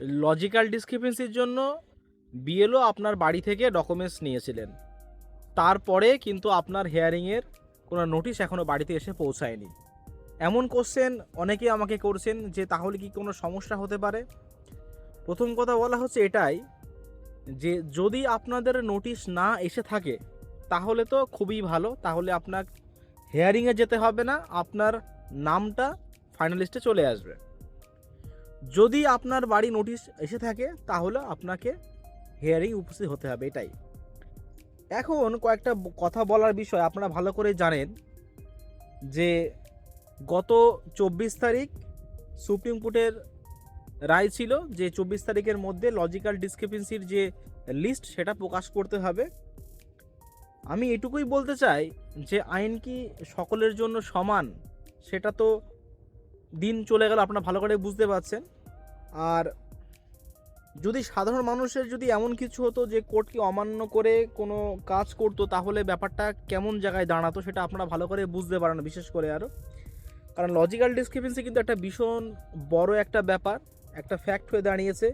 Logical ডিসক্রিপেন্সির জন্য BLO আপনার বাড়ি থেকে ডকুমেন্টস নিয়েছিলেন। তারপরে কিন্তু আপনার হেয়ারিংয়ের কোনো নোটিশ এখনও বাড়িতে এসে পৌঁছায়নি। এমন কোশ্চেন অনেকে আমাকে করছেন যে তাহলে কি কোনো সমস্যা হতে পারে? প্রথম কথা বলা হচ্ছে এটাই যে যদি আপনাদের নোটিশ না এসে থাকে, তাহলে তো খুবই ভালো। তাহলে আপনার হেয়ারিংয়ে যেতে হবে না, আপনার নামটা ফাইনালিস্টে চলে আসবে। যদি আপনার বাড়ি নোটিশ এসে থাকে, তাহলে আপনাকে হেয়ারিং উপস্থিত হতে হবে, এটাই। এখন কয়েকটা কথা বলার বিষয়, আপনারা ভালো করে জানেন যে গত চব্বিশ তারিখ সুপ্রিম কোর্টের রায় ছিল যে চব্বিশ তারিখের মধ্যে লজিক্যাল ডিসক্রিপেন্সির যে লিস্ট সেটা প্রকাশ করতে হবে। আমি এটুকুই বলতে চাই যে আইন কি সকলের জন্য সমান? সেটা তো দিন চলে গেল, আপনারা ভালো করে বুঝতে পারছেন। আর যদি সাধারণ মানুষের যদি এমন কিছু হতো যে কোর্টকে অমান্য করে কোনো কাজ করতো, তাহলে ব্যাপারটা কেমন জায়গায় দাঁড়াতো সেটা আপনারা ভালো করে বুঝতে পারেন, বিশেষ করে আরও কারণ লজিক্যাল ডিসক্রিপেন্সি কিন্তু একটা ভীষণ বড় একটা ব্যাপার, একটা ফ্যাক্ট হয়ে দাঁড়িয়েছে।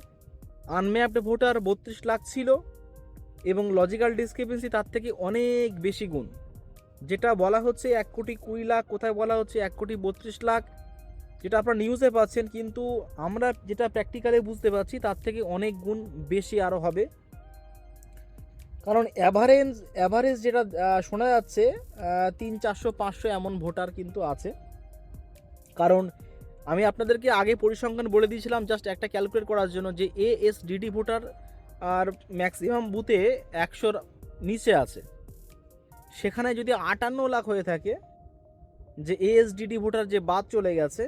আনম্যাপড ভোটার বত্রিশ লাখ ছিল এবং লজিক্যাল ডিসক্রিপেন্সি তার থেকে অনেক বেশি গুণ, যেটা বলা হচ্ছে এক কোটি কুড়ি লাখ, কোথায় বলা হচ্ছে এক কোটি বত্রিশ লাখ যেটা আপনারা নিউজে পাচ্ছেন, কিন্তু আমরা যেটা প্র্যাকটিক্যালি বুঝতে পারছি, তার থেকে অনেক গুণ বেশি আরও হবে। কারণ অ্যাভারেজ অ্যাভারেজ যেটা শোনা যাচ্ছে তিন, চারশো, পাঁচশো এমন ভোটার কিন্তু আছে। কারণ আমি আপনাদেরকে আগে পরিসংখ্যান বলে দিয়েছিলাম জাস্ট একটা ক্যালকুলেট করার জন্য যে এ এস ডিডি ভোটার আর ম্যাক্সিমাম বুথে একশোর নিচে আছে। সেখানে যদি আটান্ন লাখ হয়ে থাকে, যে এএসডিডি ভোটার যে বাদ চলে গেছে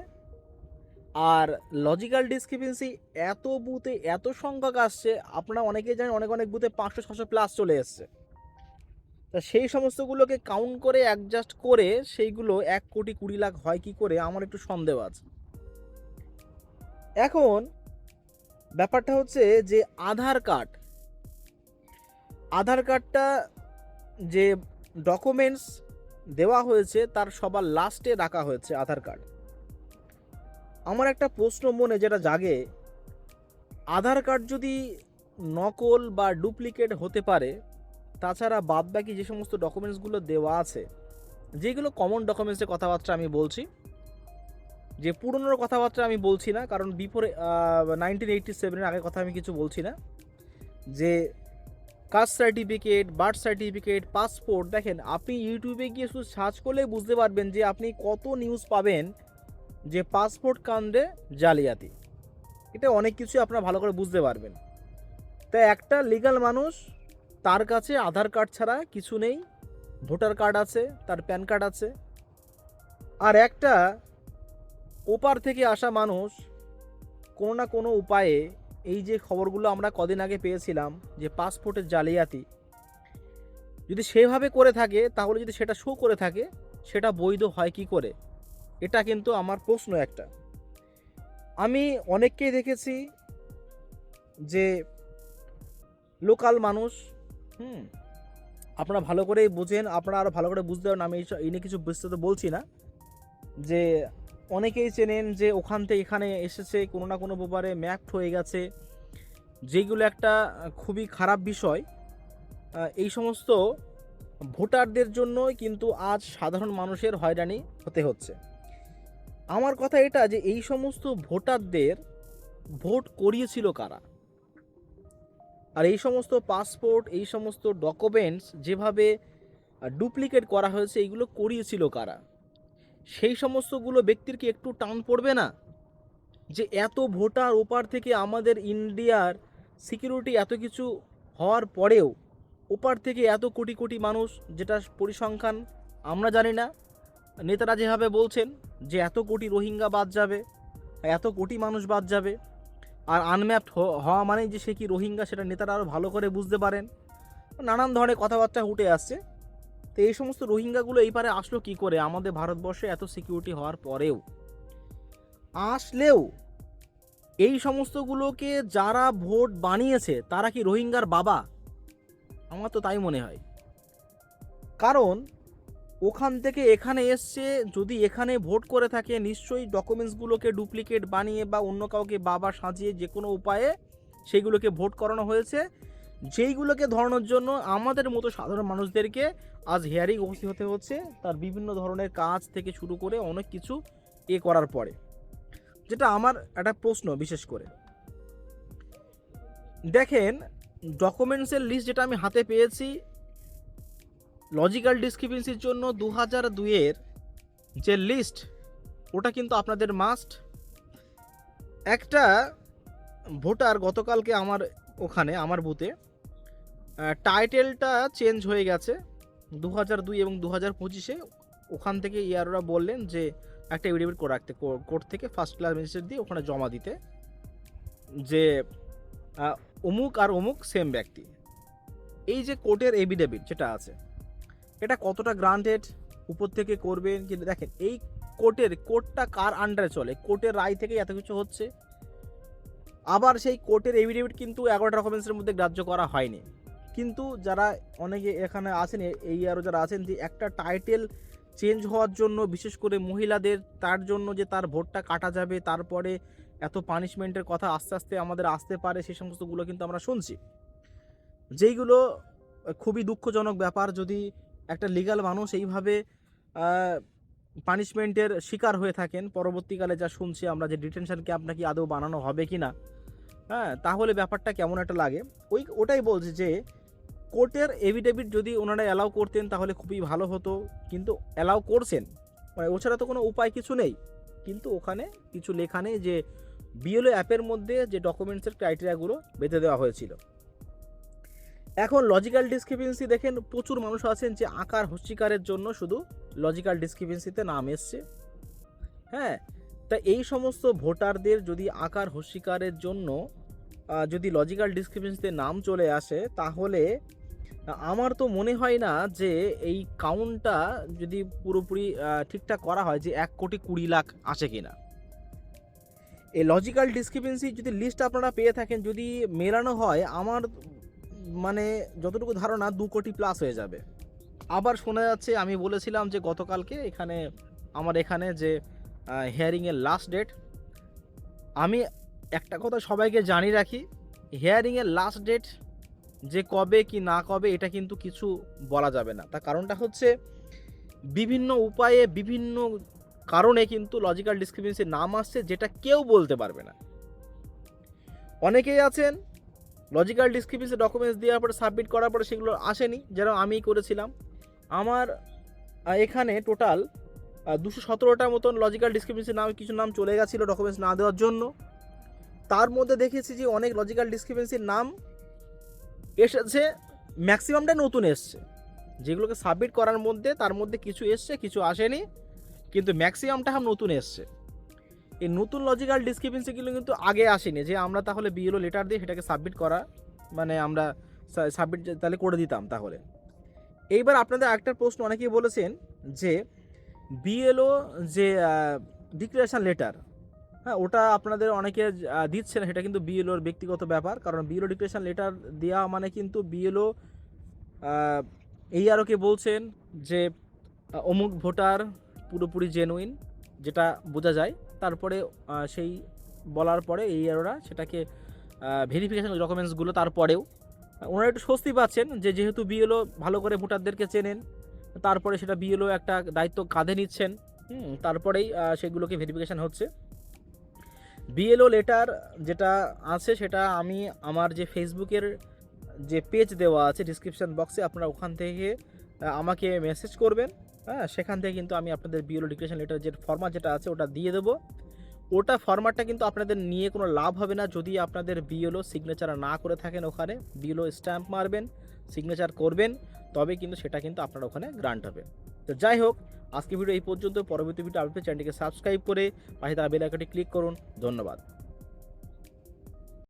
আর লজিক্যাল ডিসক্রিপেন্সি এত বুথে এত সংখ্যক আসছে, আপনারা অনেকেই জানেন অনেক অনেক বুথে পাঁচশো, ছশো প্লাস চলে এসছে। তা সেই সমস্তগুলোকে কাউন্ট করে অ্যাডজাস্ট করে সেইগুলো এক কোটি কুড়ি লাখ হয় কি করে, আমার একটু সন্দেহ আছে। এখন ব্যাপারটা হচ্ছে যে আধার কার্ড আধার কার্ডটা যে ডকুমেন্টস দেওয়া হয়েছে, তার সবার লাস্টে রাখা হয়েছে আধার কার্ড আমার একটা প্রশ্ন মনে যেটা জাগে, আধার কার্ড যদি নকল বা ডুপ্লিকেট হতে পারে, তাছাড়া বাদবাকি যে সমস্ত ডকুমেন্টসগুলো দেওয়া আছে, যেগুলো কমন ডকুমেন্টসের কথাবার্তা আমি বলছি, যে পুরনোর কথাবার্তা আমি বলছি না, কারণ বিফোর নাইনটিন এইটটি সেভেনের আগের কথা আমি কিছু বলছি না, যে caste certificate, birth certificate, passport, দেখেন, আপনি ইউটিউবে গিয়ে শুধু সার্চ করলে বুঝতে পারবেন যে আপনি কত নিউজ পাবেন যে পাসপোর্ট কাণ্ডে জালিয়াতি। এটা অনেক কিছুই আপনারা ভালো করে বুঝতে পারবেন। তাই একটা লিগ্যাল মানুষ তার কাছে আধার কার্ড ছাড়া কিছু নেই, ভোটার কার্ড আছে, তার প্যান কার্ড আছে। আর একটা ওপার থেকে আসা মানুষ কোনো না কোনো উপায়ে এই যে খবরগুলো আমরা কদিন আগে পেয়েছিলাম যে পাসপোর্টের জালিয়াতি, যদি সেভাবে করে থাকে, তাহলে যদি সেটা শো করে থাকে, সেটা বৈধ হয় কি করে? এটা কিন্তু আমার প্রশ্ন একটা। আমি অনেককেই দেখেছি যে লোকাল মানুষ, হুম, আপনারা ভালো করেই বুঝেন, আপনারা আরও ভালো করে বুঝতে পারেন, আমি এই নিয়ে কিছু বিস্তারিত বলছি না। যে অনেকেই চেনেন যে ওখান থেকে এখানে এসেছে, কোনো না কোনো ব্যাপারে ম্যাক্ট হয়ে গেছে, যেগুলো একটা খুবই খারাপ বিষয়। এই সমস্ত ভোটারদের জন্যই কিন্তু আজ সাধারণ মানুষের হয়রানি হতে হচ্ছে। আমার কথা এটা যে এই সমস্ত ভোটারদের ভোট করিয়েছিল কারা? আর এই সমস্ত পাসপোর্ট, এই সমস্ত ডকুমেন্টস যেভাবে ডুপ্লিকেট করা হয়েছে এইগুলো করিয়েছিল কারা? সেই সমস্তগুলো ব্যক্তির কি একটু টান পড়বে না? যে এত ভোটার ওপার থেকে আমাদের ইন্ডিয়ার সিকিউরিটি এত কিছু হওয়ার পরেও, ওপার থেকে এত কোটি কোটি মানুষ যেটা পরিসংখ্যান আমরা জানি না নেতারা যেভাবে বলছেন যে এত কোটি রোহিঙ্গা বাদ যাবে, এত কোটি মানুষ বাদ যাবে, আর আনম্যাপড হওয়া মানেই যে সে কি রোহিঙ্গা সেটা নেতারা আরও ভালো করে বুঝতে পারেন। নানান ধরনের কথাবার্তা উঠে আসছে। তো এই সমস্ত রোহিঙ্গাগুলো এই পারে আসলো কি করে? আমাদের ভারতবর্ষে এত সিকিউরিটি হওয়ার পরেও। আসলেও এই সমস্তগুলোকে যারা ভোট বানিয়েছে, তারা কি রোহিঙ্গার বাবা? আমার তো তাই মনে হয়। কারণ ওখান থেকে এখানে এসছে যদি এখানে ভোট করে থাকে, নিশ্চয়ই ডকুমেন্টসগুলোকে ডুপ্লিকেট বানিয়ে বা অন্য কাউকে বাবা সাজিয়ে যে কোনো উপায়ে সেইগুলোকে ভোট করানো হয়েছে। যেইগুলোকে ধরানোর জন্য আমাদের মতো সাধারণ মানুষদেরকে আজ হেয়ারিং উপস্থিত হতে হচ্ছে। তার বিভিন্ন ধরনের কাজ থেকে শুরু করে অনেক কিছু এ করার পরে। যেটা আমার একটা প্রশ্ন বিশেষ করে। দেখেন ডকুমেন্টসের লিস্ট যেটা আমি হাতে পেয়েছি লজিক্যাল ডিসক্রিপেন্সির জন্য দু হাজার দুইয়ের যে লিস্ট, ওটা কিন্তু আপনাদের মাস্ট একটা ভোটার গতকালকে আমার ওখানে, আমার বুথে টাইটেলটা চেঞ্জ হয়ে গেছে দু হাজার দুই এবং দু হাজার পঁচিশে। ওখান থেকে ইয়াররা বললেন যে একটা এভিডেভিট করে রাখতে কোর্ট থেকে ফার্স্ট ক্লাস ম্যাজিস্ট্রেট দিয়ে ওখানে জমা দিতে, যে অমুক আর অমুক সেম ব্যক্তি। এই যে কোর্টের এভিডেভিট যেটা আছে এটা কতটা গ্রান্টেড উপর থেকে করবেন কিন্তু দেখেন, এই কোর্টের কোর্টটা কার আন্ডারে চলে? কোর্টের রায় থেকেই এত কিছু হচ্ছে। আবার সেই কোর্টের এভিডেভিট কিন্তু এগারোটা ডকুমেন্টসের মধ্যে গ্রাহ্য করা হয়নি। কিন্তু যারা অনেকে এখানে আছেন এই আরও যারা আছেন যে একটা টাইটেল চেঞ্জ হওয়ার জন্য, বিশেষ করে মহিলাদের, তার জন্য যে তার ভোটটা কাটা যাবে, তারপরে এত পানিশমেন্টের কথা আস্তে আস্তে আমাদের আসতে পারে সেই সমস্তগুলো কিন্তু আমরা শুনছি। যেইগুলো খুবই দুঃখজনক ব্যাপার, যদি একটা লিগাল মানুষ এইভাবে পানিশমেন্টের শিকার হয়ে থাকেন। পরবর্তীকালে যা শুনছি আমরা যে ডিটেনশন ক্যাম্প নাকি আদৌ বানানো হবে কি না হ্যাঁ তাহলে ব্যাপারটা কেমন একটা লাগে? ওই, ওটাই বলছে যে, কোর্টের এভিডেভিট যদি ওনারা অ্যালাউ করতেন তাহলে খুবই ভালো হতো। কিন্তু অ্যালাউ করছেন মানে ওছাড়া তো কোনো উপায় কিছু নেই। কিন্তু ওখানে কিছু লেখা নেই যে বিএলও অ্যাপের মধ্যে যে ডকুমেন্টসের ক্রাইটেরিয়াগুলো বেঁধে দেওয়া হয়েছিল। এখন লজিক্যাল ডিসক্রিপেন্সি দেখেন, প্রচুর মানুষ আছেন যে আকার হস্যিকারের জন্য শুধু লজিক্যাল ডিসক্রিপেন্সিতে নাম এসছে। হ্যাঁ তা এই সমস্ত ভোটারদের যদি আকার হস্যিকারের জন্য যদি লজিক্যাল ডিসক্রিপেন্সিতে নাম চলে আসে, তাহলে আমার তো মনে হয় না যে এই কাউন্টটা যদি পুরোপুরি ঠিকঠাক করা হয় যে এক কোটি কুড়ি লাখ আসে কিনা। এই লজিক্যাল ডিসক্রিপেন্সি যদি লিস্ট আপনারা পেয়ে থাকেন, যদি মেলানো হয়, আমার মানে যতটুকু ধারণা দু কোটি প্লাস হয়ে যাবে। আবার শোনা যাচ্ছে, আমি বলেছিলাম যে গতকালকে এখানে, আমার এখানে যে হিয়ারিংয়ের লাস্ট ডেট আমি একটা কথা সবাইকে জানিয়ে রাখি হিয়ারিংয়ের লাস্ট ডেট যে কবে কি না কবে, এটা কিন্তু কিছু বলা যাবে না। তার কারণটা হচ্ছে, বিভিন্ন উপায়ে, বিভিন্ন কারণে কিন্তু লজিক্যাল ডিসক্রিপেন্সির নাম আসছে, যেটা কেউ বলতে পারবে না। অনেকেই আছেন লজিক্যাল ডিসক্রিপেন্সি ডকুমেন্টস দেওয়ার পরে সাবমিট করার পরে সেগুলো আসেনি, যেরকম আমি করেছিলাম। আমার এখানে টোটাল দুশো সতেরোটার মতন লজিক্যাল ডিসক্রিপেন্সি নাম, কিছু নাম চলে গেছিল ডকুমেন্টস না দেওয়ার জন্য। তার মধ্যে দেখেছি যে অনেক লজিক্যাল ডিসক্রিপেন্সির নাম এসেছে, ম্যাক্সিমামটা নতুন এসছে। যেগুলোকে সাবমিট করার মধ্যে, তার মধ্যে কিছু এসছে, কিছু আসেনি, কিন্তু ম্যাক্সিমামটা নতুন এসছে। এই নতুন লজিক্যাল ডিসক্রিপেন্সিগুলো কিন্তু আগে আসেনি, যে আমরা তাহলে বিএলও লেটার দিয়ে সেটাকে সাবমিট করা মানে আমরা সাবমিট তাহলে করে দিতাম তাহলে। এইবার আপনাদের একটা প্রশ্ন অনেকেই বলেছেন যে বিএলও যে ডিক্লারেশন লেটার হ্যাঁ ওটা আপনাদের অনেকে দিচ্ছে না সেটা কিন্তু বিএলওর ব্যক্তিগত ব্যাপার, কারণ বিএলও ডিক্লারেশন লেটার দেওয়া মানে কিন্তু বিএলও এই আরোকে বলছেন যে অমুক ভোটার পুরোপুরি জেনুইন যেটা বোঝা যায়। তারপরে সেই বলার পরে এই আরোরা সেটাকে ভেরিফিকেশন ডকুমেন্টসগুলো তারপরেও, ওনারা একটু স্বস্তি পাচ্ছেন যে যেহেতু বিএলও ভালো করে ভোটারদেরকে চেনেন, তারপরে সেটা বিএলও একটা দায়িত্ব কাঁধে নিচ্ছেন তারপরেই সেগুলোকে ভেরিফিকেশান হচ্ছে। বিএলও লেটার যেটা আছে সেটা আমি আমার যে ফেসবুকের যে পেজ দেওয়া আছে ডিসক্রিপশন বক্সে আপনারা ওখান থেকে আমাকে মেসেজ করবেন। হ্যাঁ সেখান থেকে কিন্তু আমি আপনাদের বিএলও ডিক্লেশন লেটার যে ফর্মাট যেটা আছে ওটা দিয়ে দেবো। ওটা ফরম্যাটটা কিন্তু আপনাদের নিয়ে কোনো লাভ হবে না যদি আপনাদের বিএলও সিগনেচার না করে থাকেন ওখানে। বিএলও স্ট্যাম্প মারবেন সিগনেচার করবেন, তবে কিন্তু সেটা কিন্তু আপনার ওখানে গ্রান্ট হবে। তো যাই হোক আজকে ভিডিও এই পর্যন্ত। পরবর্তী ভিডিও আপনি চ্যানেলটিকে সাবস্ক্রাইব করে পাশে তার বেল আইকনটি ক্লিক করুন। ধন্যবাদ।